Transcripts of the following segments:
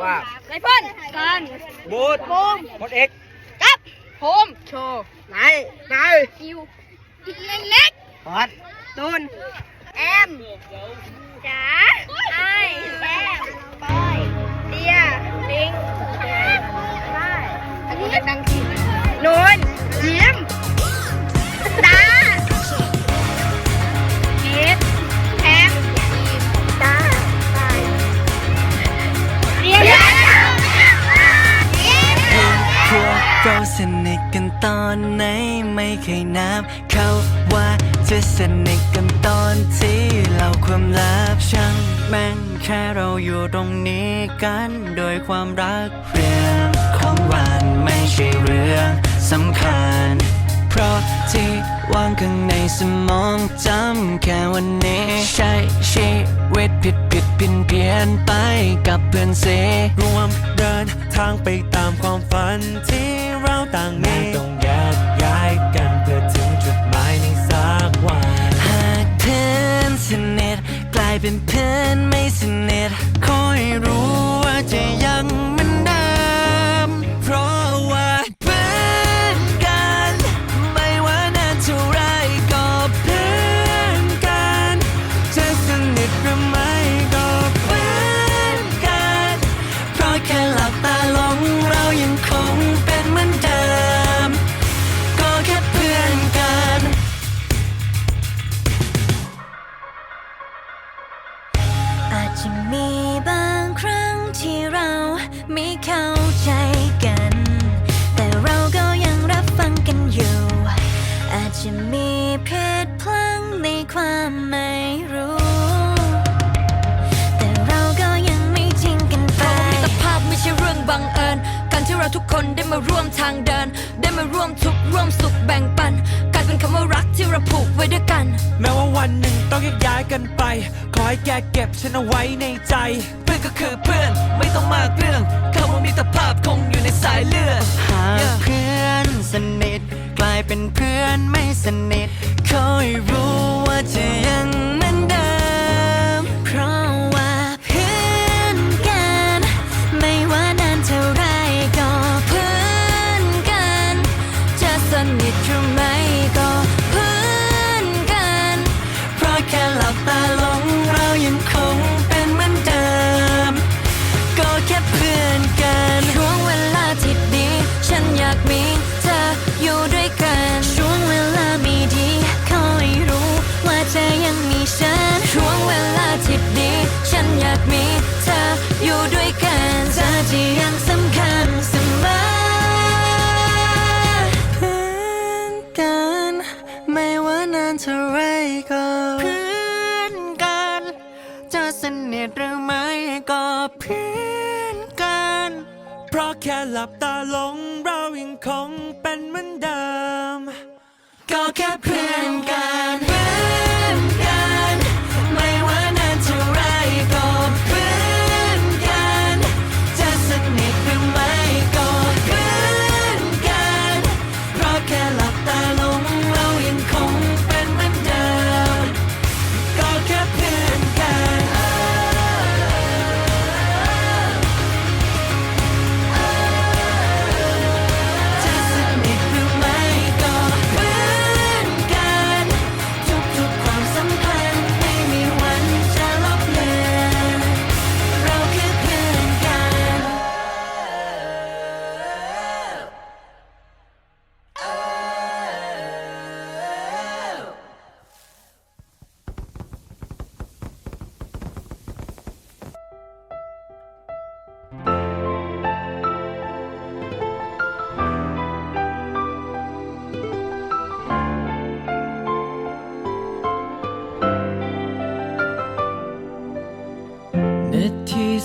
ว่าไรเฟิลกันบูธภูมิพดเอกกับภูมิโชว์นายนายคิวเล็กเล็กพอดตูนแอมจ๋าไอแอมปอยเดียลิงได้อันนี้ดังๆทีนูนยิ้ม เคยนับเขาว่าจะสนิทกันตอนที่เราความลับช่างแม่งแค่เราอยู่ตรงนี้กันโดยความรักเรื่องของวันไม่ใช่เรื่องสำคัญ เพราะที่วางข้างในสมองจำแค่วันนี้ ใช้ชีวิตผิดผิดเพี้ยนเพี้ยนไปกับเพื่อนเสรวมเดินทางไปตามความฝันที่เราต่างมีายเป็นเพื่อนไม่สนิทคอยรู้ว่าจะยัง จะมีเพศพลังในความไม่รู้ แต่เราก็ยังไม่ทิ้งกันไปมิตรภาพไม่ใช่เรื่องบังเอิญ การที่เราทุกคนได้มาร่วมทางเดิน ได้มาร่วมทุกข์ร่วมสุขแบ่งปันกลายเป็นคำว่ารักที่เราผูกไว้ด้วยกัน แม้ว่าวันหนึ่งต้องแยกย้ายกันไป ขอให้แกเก็บฉันเอาไว้ในใจ เพื่อนก็คือเพื่อนไม่ต้องมากเรื่องคำว่ามิตรภาพคงอยู่ในสายเลือด หากเพื่อนสนิทกลายเป็นเพื่อนไม่ สนิทากมีเธออยู่ด้วยกันเธอที่ยังสำคัญเสมอเพื่อนกัน ไม่ว่านานเท่าไรก็เพื่อนกัน จะสนิทหรือไม่ก็เพื่อนกัน เพราะแค่หลับตาลงเรายังคงเป็นเหมือนเดิม ก็แค่เพื่อนกันเพื่อน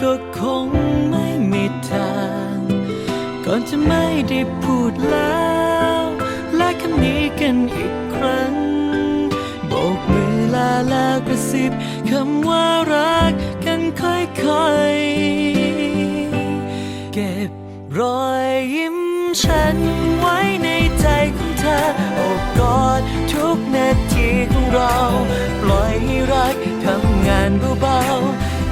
ก็คงไม่มีทาง ก่อนจะไม่ได้พูดแล้ว และคำนี้กันอีกครั้ง โบกมือลาแล้วกระซิบคำว่ารักกันค่อยๆ เก็บรอยยิ้มฉันไว้ในใจของเธอโอบกอดทุกนาทีของเรา ปล่อยให้รักทำงานเบาๆ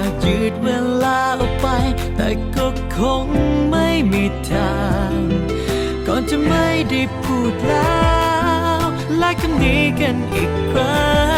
ากยืดเวลาออกไป แต่ก็คงไม่มีทาง ก่อนจะไม่ได้พูดแล้วและคำนี้กันอีกครั้ง